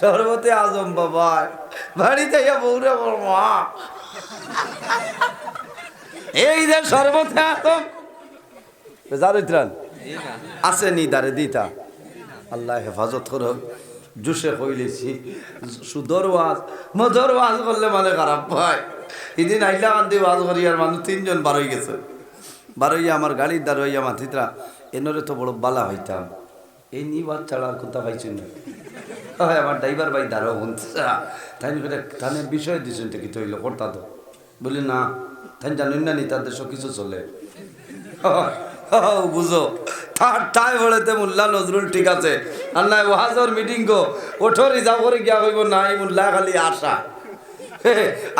সর্বতে আজম বাবা। বাড়িতে বৌরে বড় মা। এই যে সর্বতে আজম। জারিত্রান আছে নি দারে দিতা। আল্লাহ হেফাজত করো জুসে কইলেছি। সুদর ওয়াজ, মধুর ওয়াজ করলে মানে খারাপ হয়। এদিন আইলা কান্দি ওয়াজ করি আর মানুষ তিনজন বার হয়ে গেছে। বার হইয়া আমার গাড়ির দ্বার হইয়া মাথিতরা এনরে তো বড় বালা হইতাম। এই নি ছাড়া আর কোথা পাইছি না? হয় আমার ড্রাইভার ভাই দাঁড়াও শুনছে তাই তানের বিষয় দিছেন কি তৈল করতা তো? বলি, না তাই জানেন না নি তাদের সব কিছু চলে। বুঝো, তার তাই বলেতে মোল্লা নজরুল ঠিক আছে। আর নাই ওয়াজর মিটিং গো ওঠো রিজার্ভ করে গিয়া হইব না এই মোল্লা, খালি আশা।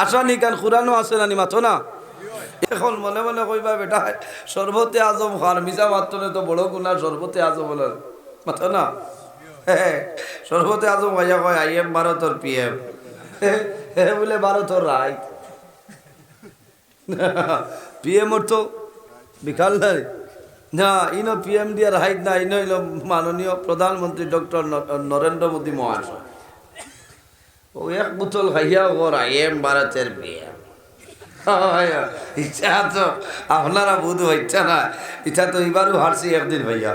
আশা নি কান খুরানো আছে না নি, মাথো না? এখন মনে মনে কইবা, বেটা, সর্বতে আজম খান মিজা মাত্রনে তো বড় গুণা, সর্বতে আজম বলে মাথো না? সর্বতে আজম ভাইয়া কয়, আই এম ভারতর পি এম বলে, ভারতর রায়। পিএম তো বিকাল না, ইনো পিএম দিয়ার হাইট না, ইনো হইল মাননীয় প্রধানমন্ত্রী ডক্টর নরেন্দ্র মোদী মহাশয়। ও এক বোতল খাইয়া ওর আই এম ভারতের পিএম ইচ্ছা তো, আপনারা বুধ ইচ্ছা না। ইচ্ছা তো এবারও হারছি একদিন ভাইয়া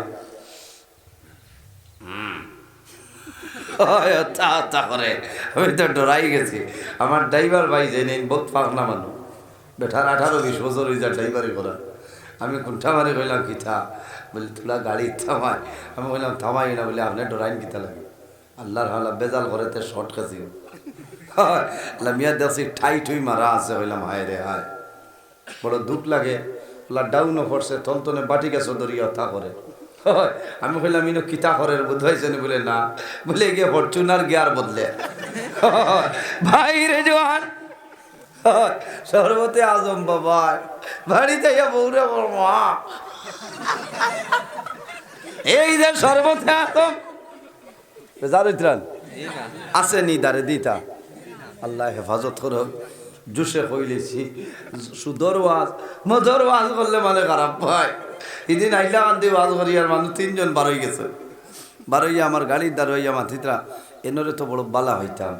তা তা করে। আমি তো ডরাই গেছি। আমার ড্রাইভার ভাই যে নেই, বহুত পাখনা মানুষ। বেঠার আঠারো বিশ বছর হয়ে যায় ড্রাইভারি করা আমি কুণ্ঠা মারি কইলাম কিথা বলি, তোলা গাড়ি থামাই আমি বললাম থামাই না। বলে, আপনি ডরাইন কিতা লাগে? আল্লাহর হালা বেজাল করেতে শর্ট খাসি আল্লাহ মিয়া দেখছি ঠাই ঠুই মারা আছে হইলাম হায় রে, হায়। বড় দুঃখ লাগে। ওলা ডাউনও পড়ছে তন্তনে বাটি গেছে দরিয়া তা করে। আমি কইলাম, ইনো কিতা করে বোধ হয়েছে বলে, না। বলে গিয়ে ফরচুনার গিয়ার বদলে। ভাই রে জোয়ান। সর্বতে আজম বাবা। বাড়িতে বৌরে মা। এই যে সর্বতে আজম। জারিত্রান আছে নি দারে দিতা। আল্লাহ হেফাজত করো জুসে কইলেছি সুদর ওয়াজ মধুর ওয়াজ করলে মানে খারাপ হয়। এদিন আইলা কান্দি ওয়াজ মানুষ তিনজন বার হয়ে গেছে। বার হইয়া আমার গাড়ির দ্বার হইয়া মাথিতরা এনরে তো বড় বালা হইতাম।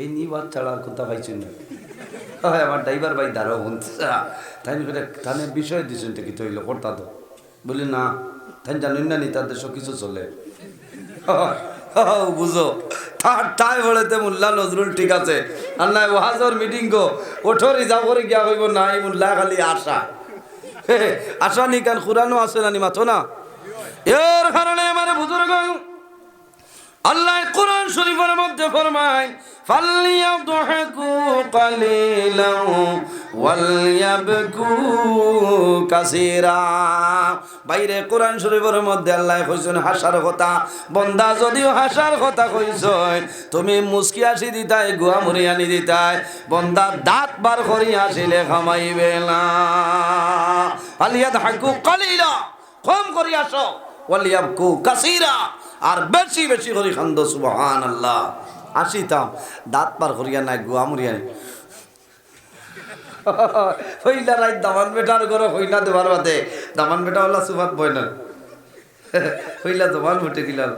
এই নি ওয়াজ ছাড়া আর কোথা পাইছি না? হয় আমার ড্রাইভার ভাই দাঁড়াও শুনছে তাই তানের বিষয় দিছেন কি তৈল করতা তো। বলি না তাই জানেন না নি তাদের সব কিছু চলে। ও, বুঝো তার তাই বলেতে মোল্লা নজরুল ঠিক আছে। আর নাই ওয়াজর মিটিং গো ওঠো রিজার্ভ করে গিয়া হইব না এই মোল্লা খালি আশা। আশা কান খুরানো আছে না মাথো না। এর কারণে আমার বুজুর্গ আল্লাহ কোরআন শরীফের মধ্যে ফরমায় বাইরে কোরআন শরীফের মধ্যে আল্লাহ কইছেন, হাসার কথা। বন্দা যদিও হাসার কথা কইছেন, তুমি মুস্কি আসি দিতাই, গুয়া মুড়ি আনি দিতাই, বন্দা দাঁত বার করি আসিলে খামাইবে না। ফালিয়াদহাকু কালিলা। কম করি আসো। ওয়ালিয়াবকু কাসীরা। আর বেশি বেশি করি খান্দ সুবহান আল্লাহ আসিতাম দাঁত পার করিয়া নাই, গুয়া নাই। হইলা রাই দামান বেটার ঘরে হইলা দেবার বাদে। দামান বেটা হলা সুভাত বয় না হইলা ফুটে গিলাল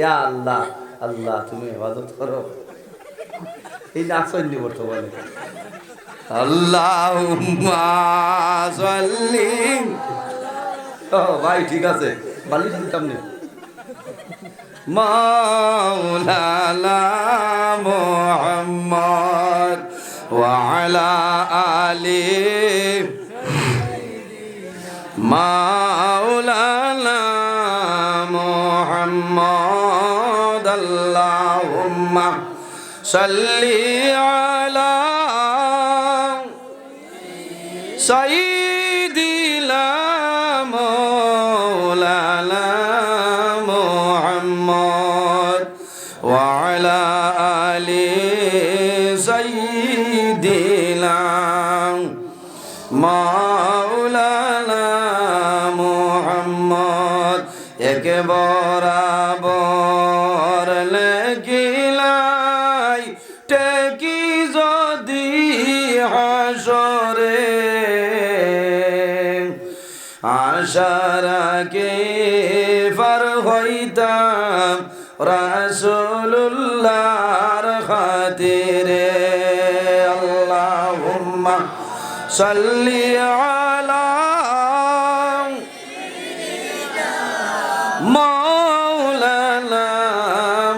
ইয়া আল্লাহ আল্লাহ, তুমি হেফাজত করো। এই না আসেননি বর্তমানে। সাল্লি। ভাই ঠিক আছে। বালিশ দিতাম নি। মাওলানা মুহাম্মদ ওয়া আলা আলি। মাওলানা মুহাম্মদ আল্লাহুম্মা। সাল্লি আলা সাইদিলা মৌলানা মুহাম্মদ ওয়ালা আলি সাইদিলা মাওলানা মুহাম্মদ এক رسول الله خاطر اللهم صل على مولانا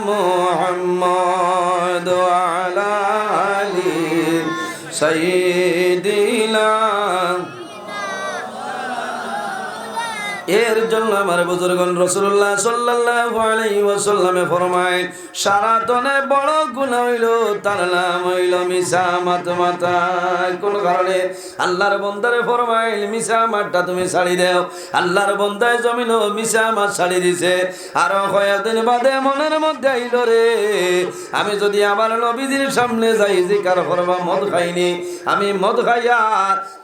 محمد وعلى علي سيدنا এর জন্য আমার বুজুর্গন রসুল্লাহ সাল্লাল্লাহু আলাইহি ওয়াসাল্লামে ফরমায়, সারাতনে বড় গুনাহ হইল, তার নাম হইল মিসা মাত। মাতা কোন কারণে? আল্লাহর বন্দারে ফরমাইল মিসা মাতটা তুমি ছাড়ি দাও। আল্লাহর বন্দায় জমিন মিসা মাত ছাড়ি দিছে। আর কয়েকদিন বাদে মনের মধ্যে আইল রে। আমি যদি আমার নবীজির সামনে যাই, জিকার করবা মদ খাইনি, আমি মদ খাইয়া,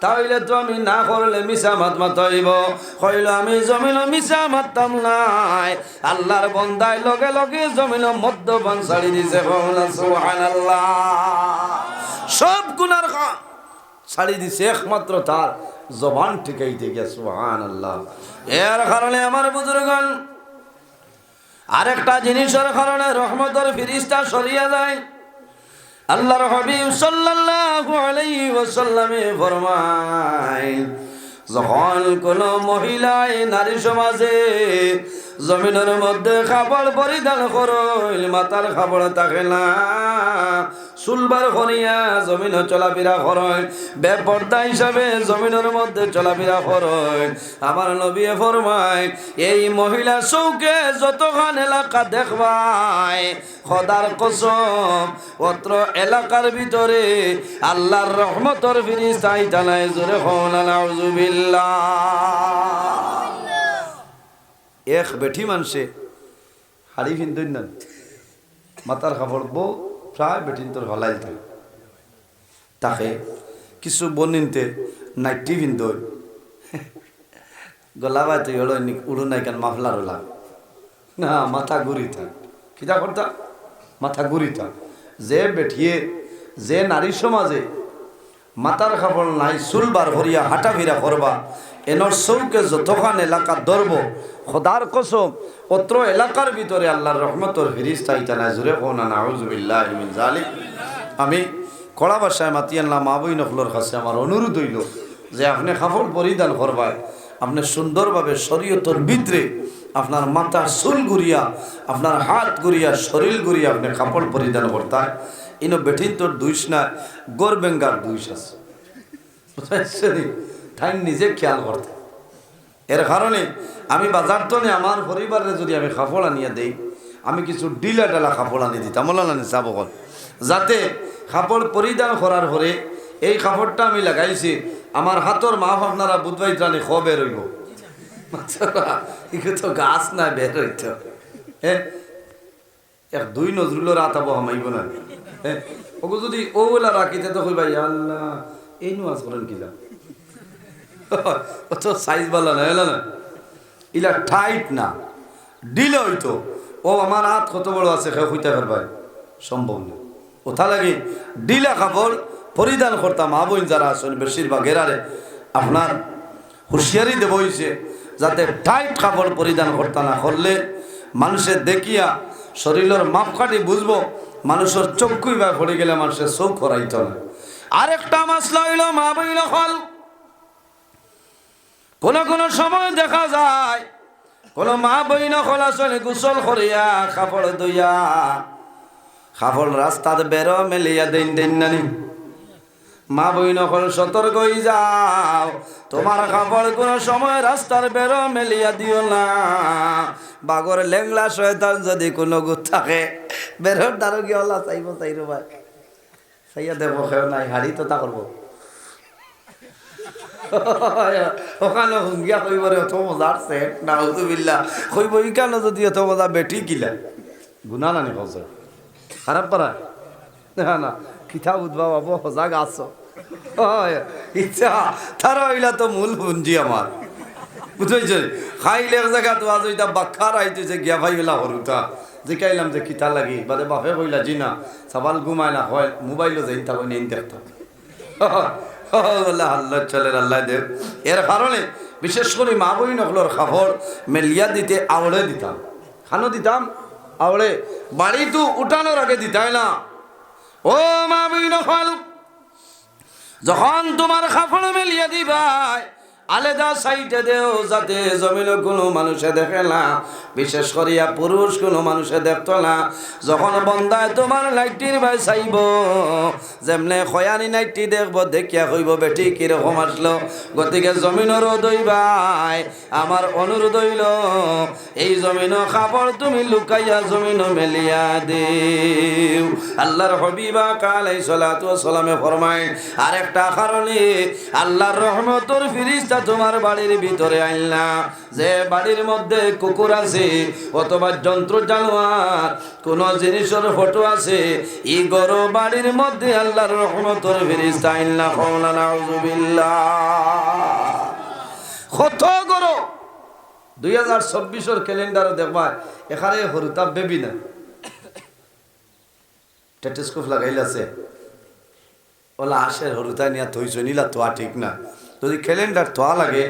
তাহলে তো আমি না করলে মিসা মাত মাতাইব কইল আমি জমিন মিসা মারতাম নাই। আল্লাহর বন্দায় লগে লগে জমিন মদ্যপান ছাড়ি দিছে সব গুনার ছাড়ি দিছে একমাত্র তার জবান ঠিকাইতে গিয়া সুহান আল্লাহ এর কারণে আমার বুজুর্গন আরেকটা জিনিসের কারণে রহমতের ফিরিস্তা সরিয়া যায়। আল্লাহর হাবিব সাল্লাল্লাহু আলাইহি ওয়াসাল্লামে ফরমায় যখন কোন মহিলায় নারী সমাজে জমিনের মধ্যে খাবার পরিধান করইল মাতার খাবার থাকে না। সুলবার করিয়া জমিন চলাফেরা করয় বেপর্দা হিসাবে জমিনের মধ্যে চলাফেরা করয় আমার নবী ফরমায়, এই মহিলা চৌকে যতখান এলাকা দেখবাই খদার কসম, অত্র এলাকার ভিতরে আল্লাহর রহমতর ফিরিস তাই জানায়, জোরে এক বেঠি মানুষে হাড়ি ফিন্দন মাতার খাবার বউ প্রায় বেটিন তোর হলাই থাকে তাকে, কিছু বনিনতে নাইটি ফিন্দন গলা বাই তুই হলো উড়ু নাই কেন মাফলার ওলা। না, মাথা ঘুরি থাক কিতা করতা মাথা ঘুরি থাক যে বেঠিয়ে, যে নারী সমাজে মাতার খাবার নাই, চুল বার করিয়া হাঁটা ফিরা করবা এনর চৌকে যতখান এলাকা ধরব, খোদার কসম, অত্র এলাকার ভিতরে আল্লাহর রহমতর ফিরিস তাইতা নাই জুড়ে মিন জালিক আমি কড়া বাসায় মাতি আনলাম, মা বই নকলর কাছে আমার অনুরোধ হইল যে আপনি কাপড় পরিধান করবায়, আপনি সুন্দরভাবে শরীয়তর ভিতরে আপনার মাথা চুল ঘুরিয়া, আপনার হাত ঘুরিয়া, শরীর ঘুরিয়া আপনি কাপড় পরিধান করতায়। ইনো বেঠিন তোর দুইস না গোর বেঙ্গার দুইস আছে তাই নিজে খেয়াল করতে। এর কারণে আমি বাজার তো আমার পরিবারে যদি আমি কাপড় আনিয়ে দেই, আমি কিছু ডিলা ডালা কাপড় আনি দিতাম। আনি চাবকল যাতে কাপড় পরিধান করার পরে এই কাপড়টা আমি লাগাইছি, আমার হাতর মা আপনারা বুধবাই জানি খ বের হইব। এগুলো তো গাছ না বের হইত এক দুই নজরুলের আতাবো হামাইব না। ওগো যদি ওগুলা রাখিতে তো কইবা আল্লাহ, এই নোয়াজ করেন কিলা ও তো সাইজ বলা না এলো না। ইলা টাইট না। ডিলে হইতো ও আমার হাত কত বড় আছে কেউ হইতে পারবাই সম্ভব না। ওথা লাগে ডিলা কাপড় পরিধান করতাম আবইন যারা আসেন বেশিরভাগ এরারে আপনার হুঁশিয়ারি দেব হইছে, যাতে টাইট কাপড় পরিধান করতা না করলে মানুষের দেখিয়া শরীরের মাপকাঠি বুঝব, মানুষের চক্ষুই বা পড়ে গেলে মানুষের চোখ করাইত না। আরেকটা মাসলা হইল মা বইল ফল কোন কোন সময় দেখা যায়, কোন মা বই নকল আসলে গোসল করিয়া কাপড় দইয়া কাপড় রাস্তাত বেরো মেলিয়া দিন দিন নানি। মা বই নকল সতর্ক হয়ে যাও, তোমার কাপড় কোন সময় রাস্তার বেরো মেলিয়া দিও না। বাগর লেংলা শয়তান যদি কোনো গুত থাকে, বেরোর দ্বারো হলা চাইব, চাইর ভাই। চাইয়া দেব খেয়ে নাই, হাড়ি তো তা করব। ওখানে হুঙ্গিয়া কইব রে অত মজার সেট নাউজুবিল্লা কইব ইকানো যদি অত মজা বেটি কিলা গুনা নানি কসে খারাপ পারা? না না। কিতা উদ্ভা বাবু সজাগ আছো ইচ্ছা। তার হইলা তো মূল পুঞ্জি আমার। বুঝাইছে? খাইলে এক জায়গা তো আজ ওইটা বাক্কার আইতেছে গিয়া ভাই হইলা হরুতা। জিকাইলাম যে কিতা লাগি, বাদে বাপে কইলা জি না সাবাল ঘুমায় না, হয়, মোবাইলও যাই থাকো নেই দেখতাম আল্লাহ আল্লাহ চলেন আল্লাহ দেব। এর কারণে বিশেষ করে মা বই নকলর খাবর মেলিয়া দিতে আওড়ে দিতাম। খানো দিতাম? আওড়ে বাড়ি তো উঠানোর আগে দিতাই না। ও মা বই নকল যখন তোমার খাফড় মেলিয়া দিবাই আলাদা সাইডে দেও যাতে জমিনে কোনো মানুষে দেখে না, বিশেষ করিয়া পুরুষ কোনো মানুষে দেখতো না। যখন বন্দায় তোমার লাইটির ভাই চাইব, যেমনে খয়ানি নাইটি দেখব, দেখিয়া কইব বেটি কীরকম আসলো। গতিকে জমিনেরও দইবাই আমার অনুরোধ হইল, এই জমিন খাবার তুমি লুকাইয়া জমিন মেলিয়া দেও। আল্লাহর হবিবা কালাই সালাতু সালামে ফরমায় আর একটা কারণে আল্লাহর রহমতর ফিরিস্তা তোমার বাড়ির ভিতরে আইলা। যে বাড়ির মধ্যে কুকুর আছে অথবা যন্ত্র জানোয়ার, কোন জিনিসের ফটো আছে, ই গর বাড়ির মধ্যে আল্লাহর রহমতর ফিরিস্তা আইলা নাউজুবিল্লাহ কত গরো? দুই হাজার চব্বিশের ক্যালেন্ডারে দেখবা, এখানে হরুতাব বেবি না। টেটেস্কোপ লাগাইলাছে। ওলা আসের হরুতা নিয়া থইছ, নিলা তোয়া ঠিক না। যদি ক্যালেন্ডার তোয়া লাগে,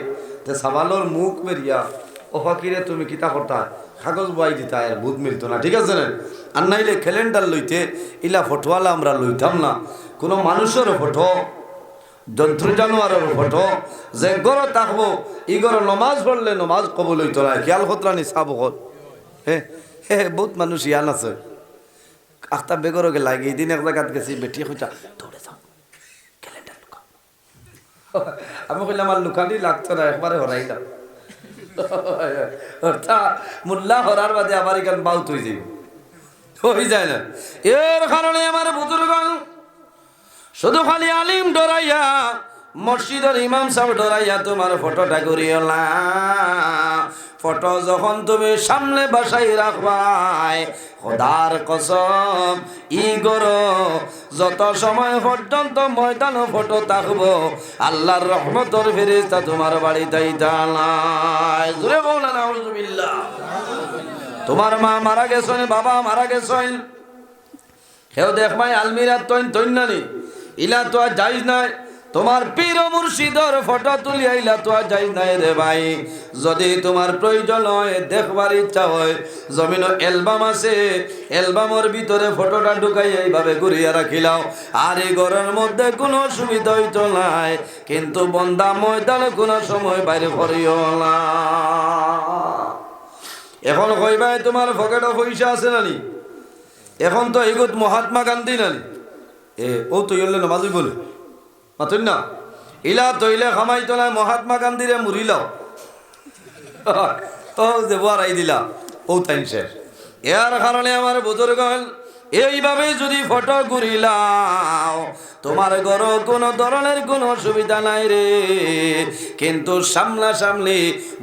তে সাবালোর মুখ মেরিয়া ও ফাকিরে তুমি কিতা করতা কাগজ বই দিতা আর বুধ মিলতো না, ঠিক আছে না? আর নাইলে ক্যালেন্ডার লইতে ইলা ফটোয়ালা আমরা লইতাম না। কোনো মানুষের ফটো যন্ত্র জানোয়ারের ফটো যে গড় থাকব ই গড় নমাজ পড়লে নমাজ কবল হইতো না খেয়াল খতরানি চাব কর হে হে বহুত মানুষ ইয়ান আছে। আখতা বেগরকে লাগে এই দিন এক জায়গাত গেছি বেটি কইতা দৌড়ে যাও। আমি কইলাম আমার লুকানি লাগতো না, একবারে হরাই দাও অর্থাৎ মোল্লা হরার বাদে আমার এখান বাউত হয়ে যাবে হয়ে যায় না। এর কারণে আমার বুজুর্গ শুধু খালি আলিম ডরাইয়া, মসজিদের ইমাম সাহেব ডরাইয়া তোমার ফটোটা করিওলা ফটো যখন তুমি সামনে বাসাই রাখবাই, খোদার কসম, ই গর যত সময় পর্যন্ত ময়দান ফটো থাকব, আল্লাহর রহমতর ফেরিস্তা তোমার বাড়িতেই তাই তোমার মা মারা গেছেন, বাবা মারা গেছেন। হেও দেখ ভাই আলমিরা তৈন তৈন্যানি ইলা তো আর যাইজ নাই। তোমার পীর মুর্শিদর ফটো তুলি আইলা তো যাইজ নাই রে ভাই। যদি তোমার প্রয়োজন হয়, দেখবার ইচ্ছা হয় জমিন অ্যালবাম আছে, অ্যালবামের ভিতরে ফটোটা ঢুকাই এইভাবে ঘুরিয়ে রাখিলাও আর এই ঘরের মধ্যে কোনো অসুবিধা হইতো নাই, কিন্তু বন্দা ময়দান কোনো সময় বাইরে করিও না। এখন কইবাই তোমার পকেটে পয়সা আছে নানি? এখন তো এগুত মহাত্মা গান্ধী নানি? এ, ও তো ইলে নমাজই বলে। মাতুন না ইলা তৈলে খামাই তোলায় মহাত্মা গান্ধীরে মুরিলাও ও যে আই দিলা ও তাইন শেষ। এর কারণে আমার বুজুর্গ এইভাবে যদি ফটো ঘুরিলাও তোমার ঘর কোনো ধরনের কোনো অসুবিধা নাই রে কিন্তু সামনা সামনি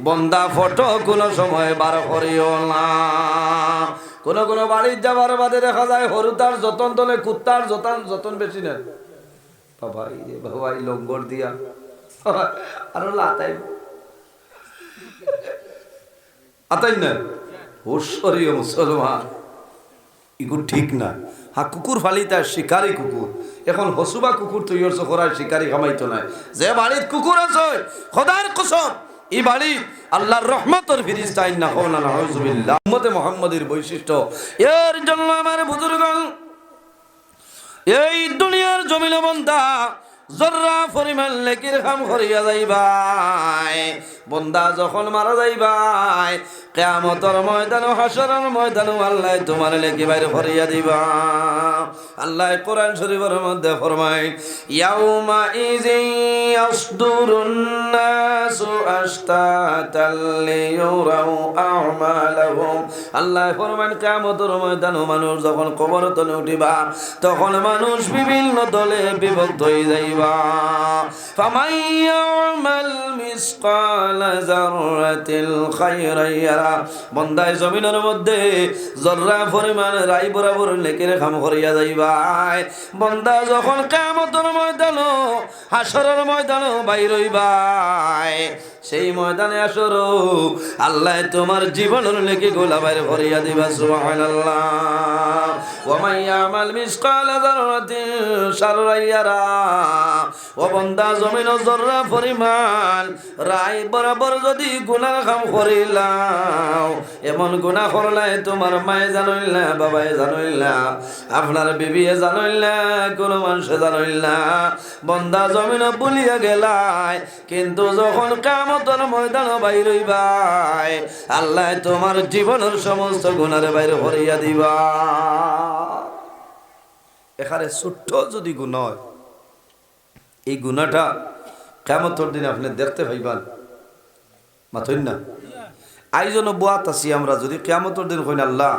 বন্দা ফটো কোনো সময় বার করিও না। কোন কোন বাড়ির যাবার বাদে দেখা যায় হরুতার যতন তলে কুত্তার যতন যতন বেশি নেন বাবাই রে, বাবাই লঙ্গর দিয়া। আরও লাতাই। আতাই না? হুশ্বরীয় মুসলমান। ইগু ঠিক না। হা, কুকুর ফালি তার শিকারি কুকুর। এখন হসুবা কুকুর তৈরি করার শিকারি কামাইতো নাই যে বাড়ির কুকুর আছে, খোদার কসম এই বাড়ি আল্লাহর রহমতর ফিরিস্তা ইন্না হওনা নাউজুবিল্লাহ। উম্মতে মুহাম্মাদের বৈশিষ্ট্য, এর জন্য আমার বুজুর্গ এই দুনিয়ার জমিন বন্ধা জর্রা পরিমাণ লেকির খাম করিয়া যাইবাই। বন্দা যখন মারা যাইবাই, কেয়ামতর ময়দান হাসরের ময়দান আল্লাহ তোমার লেকি বাইরে করিয়া দিবা। আল্লাহ কোরআন শরীফের মধ্যে ফরমাই ইয়াউমা ইজি ইয়াসদুরুন নাসু আশতাতাল লিয়ুরাউ আমালাহুম। আল্লাহ ফরমান কিয়ামতের ময়দানে মানুষ যখন কবর তলে উঠিবা, তখন মানুষ বিভিন্ন দলে বিভক্ত হয়ে যাইবা। ফামান ইয়ামাল মিসকাল যাররাতিল খায়রান ইয়ারা। বন্দায় জমিনের মধ্যে জর্রা পরিমাণ রাই বরাবর লেকের খাম করিয়া যাইবাই বন্দা যখন কিয়ামতের ময়দান হাসরের ময়দান বাইর হইবাই সেই ময়দানে আসরো আল্লাহ তোমার জীবনের লেগে গোলা বাইরে ভরিয়া দিবা, সুবহানাল্লাহ। ওয়া মান ইয়ামাল মিসকালা যাররাতিন শাররান ইয়ারা। ও বান্দা, জমিন জররা পরিমাণ। রাই বরাবর যদি গুনাহ কাম করিলাও এমন গুনাহ করলাই তোমার মায়ে জানইল বাবাই জানইল আপনার বিবিয়ে জানইলা কোনো মানুষে জানইল বন্দা জমিন বলিয়া গেলাই কিন্তু যখন কামতর ময়দান বাইর হইবাই। আল্লাহ তোমার জীবনের সমস্ত গুণার বাইরে ভরিয়া দিবা। এখানে ছোট্ট যদি গুণ হয়, এই গুণাটা কেমতর দিনে আপনি দেখতে পাইবান। মাথইন না? আইজন বুয়াত আছি আমরা, যদি কেমতর দিন কইন আল্লাহ,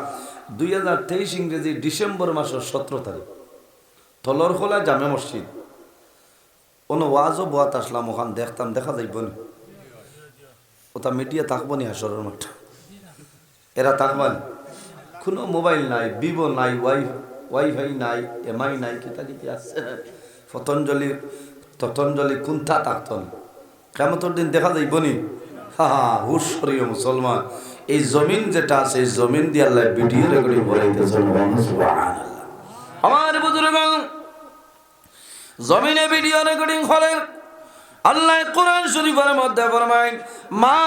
দুই হাজার তেইশ ইংরেজি ডিসেম্বর মাসের সতেরো তারিখ তলর খোলা জামে মসজিদ। কোনো ওয়াজও বুয়াত আসলাম, ওখান দেখতাম, দেখা যাইব না। ওটা মিডিয়া থাকব নি হাসরের মাঠ। এরা থাকবেন কোনো মোবাইল নাই, ভিভো নাই, ওয়াই, ওয়াইফাই নাই, এমআই নাই, কিতা কিতা আছে। পতঞ্জলি ততঞ্জলি কুন্থা থাকতন কেমতর দিন দেখা যাইব নি হা হা, হুশ সরিও মুসলমান। এই জমিন যেটা আছে, এই জমিন দিয়ে আল্লাহ ভিডিও রেকর্ডিং বলাইতেছেন আমার বুজুর্গ জমিনে ভিডিও রেকর্ডিং করেন। আল্লাহ কোরআন শরীফের মধ্যে ফরমায় মা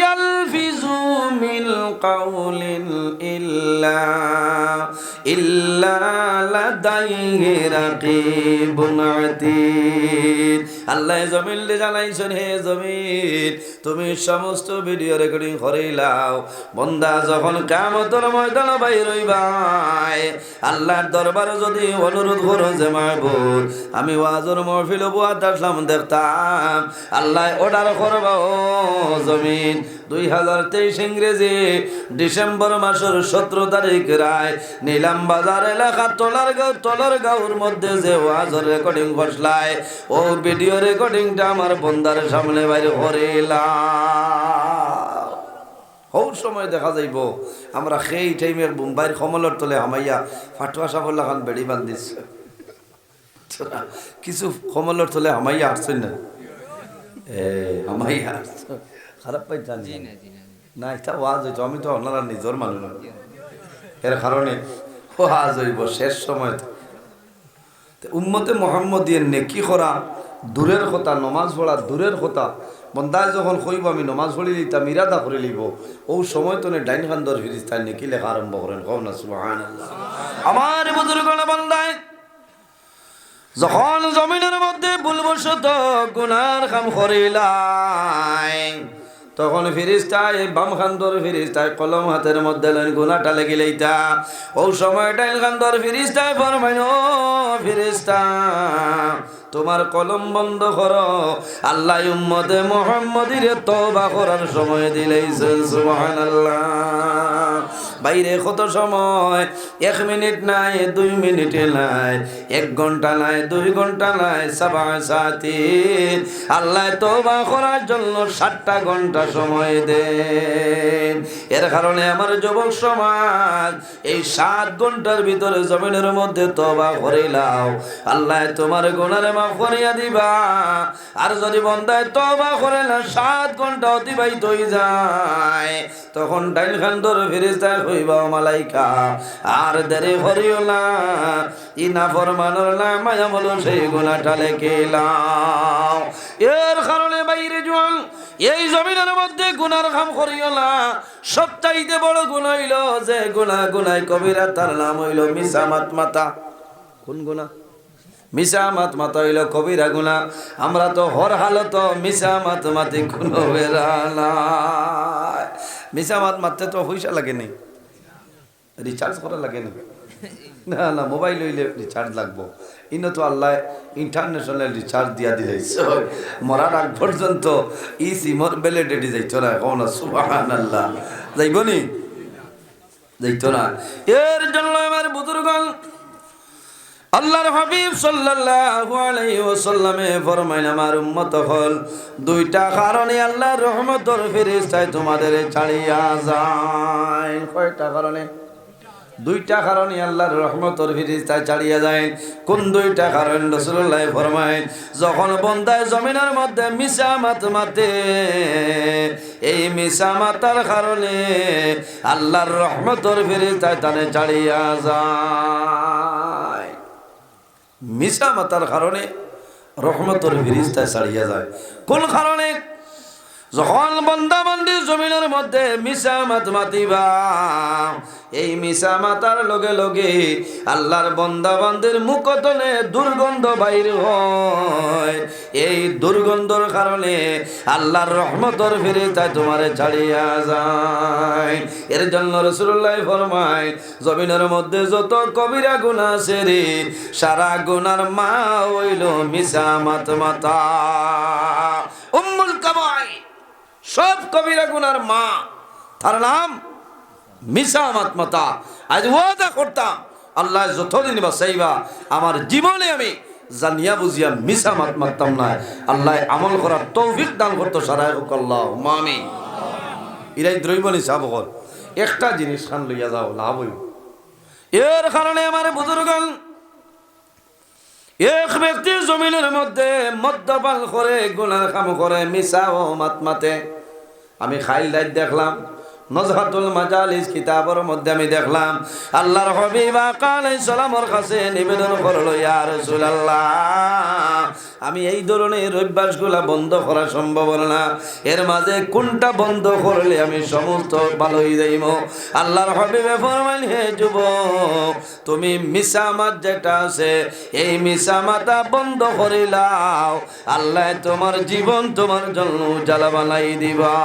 ইয়ালফিজু মিন কাউলিন ইল্লা ইল্লা লাদাইহি রাকিবুন আতীদ। আল্লাহ জমিন লে জানাইছেন, হে জমিন, তুমি সমস্ত ভিডিও রেকর্ডিং করিলাও বন্দা যখন কামতর ময়দান বাইর হইবাই আল্লাহর দরবারে যদি অনুরোধ করো যে, মাহবুব, আমি ওয়াজর মহফিল বুয়াত আসলাম দেখতাম। আল্লাহ অর্ডার করবা জমিন। দুই হাজার তেইশ ইংরেজি ডিসেম্বর মাসের সতেরো তারিখ রায়, নিলাম বাজার এলাকা তলার গাঁও তলার গাঁওর মধ্যে যে ওয়াজর রেকর্ডিং বসলায়, ও ভিডিও রেকর্ডিংটা আমার বন্দার সামনে বাইরে করিলাম। হৌ সময় দেখা যাইব, আমরা সেই টাইমে মুম্বাইয়ের কমলের তলে হামাইয়া ফাটুয়া সাফল্লা খান বেড়ি বান্ধিছে। কিছু কমলের তলে হামাইয়া আসছেন না। আসছে খারাপ পাই জানি না এটা ওয়াজ হইতো আমি তো ওনারা নিজের মানুষ না। এর কারণে ওয়াজ হইব শেষ সময়। উম্মতে মোহাম্মদ দিয়ে নেকি করা দূরের কথা নমাজ পড়া দূরের কথা বন্দায় যখন কইব আমি নমাজ পড়ি লিতাম ইরাদা করে লিব। ও সময় তো ডাইন খান্দর ফিরিস্তায় নেকি লেখা আরম্ভ করেন। কম না সুবহানাল্লাহ। আমার বন্দায় যখন জমিনের মধ্যে ভুলবশত গুনার কাম করিলাই, তখন ফিরিস্তায় বাম খান্দর ফিরিস্তায় কলম হাতের মধ্যে লইন গুনাটা লেগিলেইতা ও সময় টাইল খান্দর ফিরিস্তায় ফরমাইন, ও ফিরিস্তা তোমার কলম বন্ধ করো। আল্লাহ উম্মদে মোহাম্মদির তওবা করার সময় দিলেইছেন, সুবহানাল্লাহ। বাইরে কত সময়? এক মিনিট নাই, দুই মিনিট নাই, এক ঘণ্টা নাই, দুই ঘণ্টা নাই, সাবা সাথী আল্লাহ তওবা করার জন্য সাতটা ঘণ্টা সময় দে এর কারণে আমার যুবক সমাজ, এই সাত ঘণ্টার ভিতরে জমিনের মধ্যে তবা করিলাও। আল্লাহ তোমার গুণার মাফ করিয়া দিবা। আর যদি বন্দায় তবা করে না, সাত ঘণ্টা অতিবাহিত হয়ে যায়, তখন ডাইল খান ফিরিস্তা হইবা মালাইকা। আর দেরি না, ই না ফরমানোর না মায়া বলো সেই গুণাটা লেখিলাম এর কারণে বাইরে এই জমিনের মধ্যে গুনার কাম করিও না। সবচাইতে বড় গুণ হইল যে গুণা গুনাই কবিরা তার নাম হইল মিসামাত মাতা। কোন গুণা মিশা মাত হইল কবিরা গুণা আমরা তো হর হালত মিশা মাত কোনো বেড়া নাই। মিশা মাত মারতে তো পয়সা লাগে নি রিচার্জ করা লাগে নি না না মোবাইল হইলে রিচার্জ লাগবো। ইনো তো আল্লাহ ইন্টারন্যাশনাল রিচার্জ দিয়া দিলাইছে মরার আগ পর্যন্ত ই সিমর ভ্যালিডিটি যাইতো না কোন সুবাহান আল্লাহ যাইব নি? যাইতো না। এর জন্য আমার বুজুর্গণ আল্লাহর হাবিব সাল্লাল্লাহু আলাইহি ওয়াসাল্লামে ফরমাইন, আমার উম্মত হল দুইটা কারণে আল্লাহর রহমতের ফেরেশতায় তোমাদের ছাড়িয়া যায়। কয়টা কারণে? দুইটা কারণে আল্লাহর রহমতর ফিরিস্তায় ছাড়িয়ে যায়। কোন দুইটা কারণ? রসুল্লাহ ফরমায় যখন বন্দায় জমিনের মধ্যে মিশা মাত, এই মিশা মাতার কারণে আল্লাহর রহমতর ফিরিস্তায় তানে ছাড়িয়া যায়। মিশা মাতার কারণে রহমতর ফিরিস্তায় ছাড়িয়ে যায়। কোন কারণে? যখন বন্দাবন্দির জমিনের মধ্যে মিশা মাত মাতিবা এই মিশা মাতার লগে লগে আল্লাহর বন্দা বন্দির মুখতনে দুর্গন্ধ বাইর হয়। এই দুর্গন্ধর কারণে আল্লাহর রহমতর ফিরে তাই তোমারে ছাড়িয়া যায়। এর জন্য রসুল্লাহ ফরমায়, জমিনের মধ্যে যত কবিরা গুণা আছে রে, সারা গুনার মা হইল মিশা মাত মাতা। উম্মুল কাবাই সব কবিরা গুনার মা, তার নাম মিশা মাতমাতা আজ ওয়াদা করতাম, আল্লাহ যতদিন বাসাইবা আমার জীবনে আমি জানিয়া বুঝিয়া মিশা মাত মারতাম না। আল্লাহ আমল করার তৌফিক দান করতো, সারাই আল্লাহ মামি ইরাই দ্রৈবনী সাবকল একটা জিনিস খান লইয়া যাও, লাভ হইব। এর কারণে আমার বুজুর্গন এক ব্যক্তি জমিনের মধ্যে মদ্যপান করে, গুনার কাম করে মিশা ও মাত মাতে আমি খাইল দেখলাম নজহাতুল মাজালিস কিতাবের মধ্যে আমি দেখলাম, আল্লাহর হবিবা কালাই সালামর কাছে নিবেদন করল, ইয়া রাসূলুল্লাহ, আমি এই ধরনের অভ্যাসগুলা বন্ধ করা সম্ভব না। এর মাঝে কোনটা বন্ধ করলে আমি সমস্ত ভালো হয়ে আল্লাহর হবিবে ফরমাইল হে যুব তুমি মিসামাত যেটা আছে, এই মিসামাতা বন্ধ করিলাও আল্লাহ তোমার জীবন তোমার জন্য জ্বালা বানাই দিবা।